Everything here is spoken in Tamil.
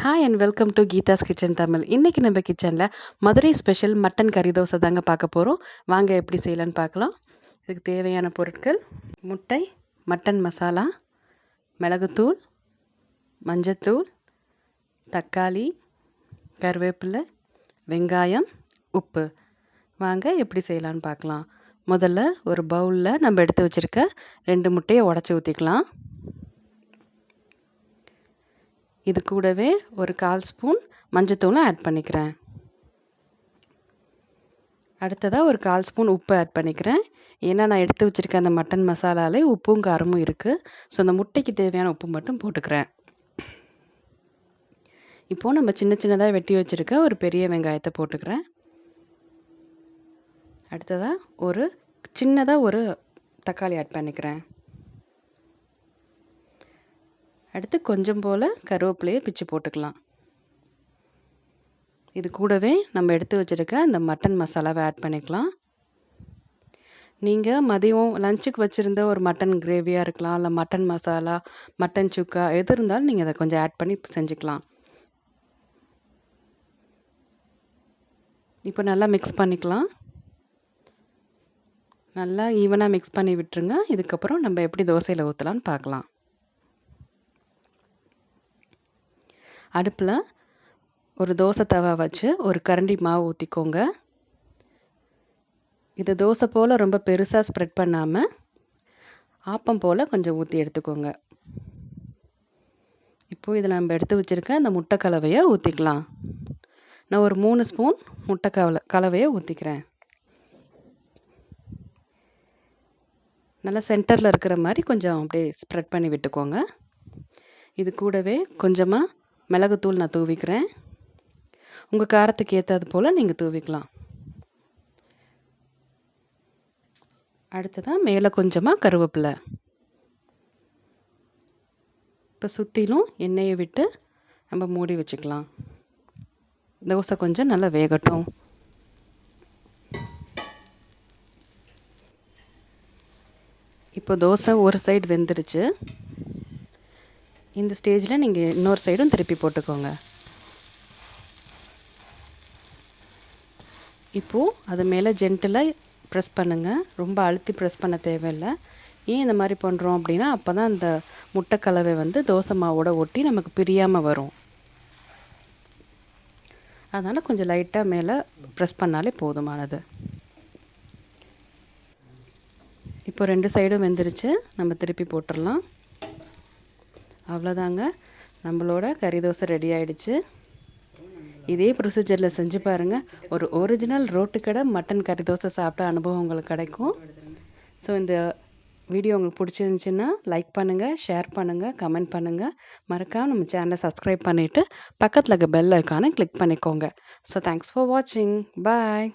Hi and welcome to Geetha's kitchen Tamil இன்றைக்கி நம்ம கிச்சனில் மதுரை ஸ்பெஷல் மட்டன் கறி தோசை தாங்க பார்க்க போகிறோம் வாங்க எப்படி செய்யலான்னு பார்க்கலாம். இதுக்கு தேவையான பொருட்கள் முட்டை மட்டன் மசாலா மிளகுத்தூள் மஞ்சத்தூள் தக்காளி கருவேப்பிலை வெங்காயம் உப்பு. வாங்க எப்படி செய்யலான்னு பார்க்கலாம். முதல்ல ஒரு பவுலில் நம்ம எடுத்து வச்சுருக்க ரெண்டு முட்டையை உடச்சி ஊற்றிக்கலாம் இது கூடவே ஒரு கால் ஸ்பூன் மஞ்சத்தூளும் ஆட் பண்ணிக்கிறேன். அடுத்ததாக ஒரு கால் ஸ்பூன் உப்பு ஆட் பண்ணிக்கிறேன். ஏன்னா நான் எடுத்து வச்சுருக்க அந்த மட்டன் மசாலாலே உப்பும் காரமும் இருக்குது ஸோ அந்த முட்டைக்கு தேவையான உப்பு மட்டும் போட்டுக்கிறேன். இப்போது நம்ம சின்ன சின்னதாக வெட்டி வச்சுருக்க ஒரு பெரிய வெங்காயத்தை போட்டுக்கிறேன். அடுத்ததாக ஒரு சின்னதாக ஒரு தக்காளி ஆட் பண்ணிக்கிறேன். அடுத்து கொஞ்சம் போல் கருவேப்பிலையை பிச்சு போட்டுக்கலாம். இது கூடவே நம்ம எடுத்து வச்சுருக்க அந்த மட்டன் மசாலாவை ஆட் பண்ணிக்கலாம். நீங்கள் மதியம் லஞ்சுக்கு வச்சுருந்த ஒரு மட்டன் கிரேவியாக இருக்கலாம் இல்லை மட்டன் மசாலா மட்டன் சுக்கா எது இருந்தாலும் நீங்கள் அதை கொஞ்சம் ஆட் பண்ணி செஞ்சுக்கலாம். இப்போ நல்லா மிக்ஸ் பண்ணிக்கலாம். நல்லா ஈவனாக மிக்ஸ் பண்ணி விட்டுருங்க. இதுக்கப்புறம் நம்ம எப்படி தோசையில் ஊற்றலான்னு பார்க்கலாம். அடுப்பில் ஒரு தோசை தவா வச்சு ஒரு கரண்டி மாவு ஊற்றிக்கோங்க இது தோசை போல் ரொம்ப பெருசாக ஸ்ப்ரெட் பண்ணாமல் ஆப்பம் போல் கொஞ்சம் ஊற்றி எடுத்துக்கோங்க. இப்போது இதில் நம்ம எடுத்து வச்சுருக்க அந்த முட்டை கலவையை ஊற்றிக்கலாம் நான் ஒரு மூணு ஸ்பூன் முட்டை கவலை கலவையை ஊற்றிக்கிறேன் நல்லா சென்டரில் இருக்கிற மாதிரி கொஞ்சம் அப்படியே ஸ்ப்ரெட் பண்ணி விட்டுக்கோங்க. இது கூடவே கொஞ்சமாக மிளகுத்தூள் நான் தூவிக்கிறேன். உங்கள் காரத்துக்கு ஏற்றது போல் நீங்கள் தூவிக்கலாம். அடுத்ததாக மேலே கொஞ்சமாக கருவேப்பிலை. இப்போ சுற்றிலும் எண்ணெயை விட்டு நம்ம மூடி வச்சுக்கலாம். தோசை கொஞ்சம் நல்லா வேகட்டும். இப்போ தோசை ஒரு சைடு வெந்துருச்சு. இந்த ஸ்டேஜில் நீங்கள் இன்னொரு சைடும் திருப்பி போட்டுக்கோங்க. இப்போது அது மேலே ஜென்டிலாக ப்ரெஸ் பண்ணுங்கள் ரொம்ப அழுத்தி ப்ரெஸ் பண்ண தேவையில்லை. ஏன் இந்த மாதிரி பண்ணுறோம் அப்படின்னா அப்போ தான் அந்த முட்டைக்கலவை வந்து தோசை மாவோட ஒட்டி நமக்கு பிரியாமல் வரும். அதனால் கொஞ்சம் லைட்டாக மேலே ப்ரெஸ் பண்ணாலே போதுமானது. இப்போ ரெண்டு சைடும் வெந்துருச்சு. நம்ம திருப்பி போட்டுடலாம். அவ்வளோதாங்க. நம்மளோட கறி தோசை ரெடி ஆகிடுச்சு இதே ப்ரொசீஜரில் செஞ்சு பாருங்கள் ஒரு ஒரிஜினல் ரோட்டு கடை மட்டன் கறி தோசை சாப்பிட்ட அனுபவம் உங்களுக்கு கிடைக்கும். ஸோ இந்த வீடியோ உங்களுக்கு பிடிச்சிருந்துச்சின்னா லைக் பண்ணுங்கள் ஷேர் பண்ணுங்கள் கமெண்ட் பண்ணுங்கள் மறக்காமல் நம்ம சேனலை சப்ஸ்கிரைப் பண்ணிவிட்டு பக்கத்தில் இருக்க பெல் ஐக்கானை கிளிக் பண்ணிக்கோங்க. ஸோ தேங்க்ஸ் ஃபார் வாட்சிங் பாய்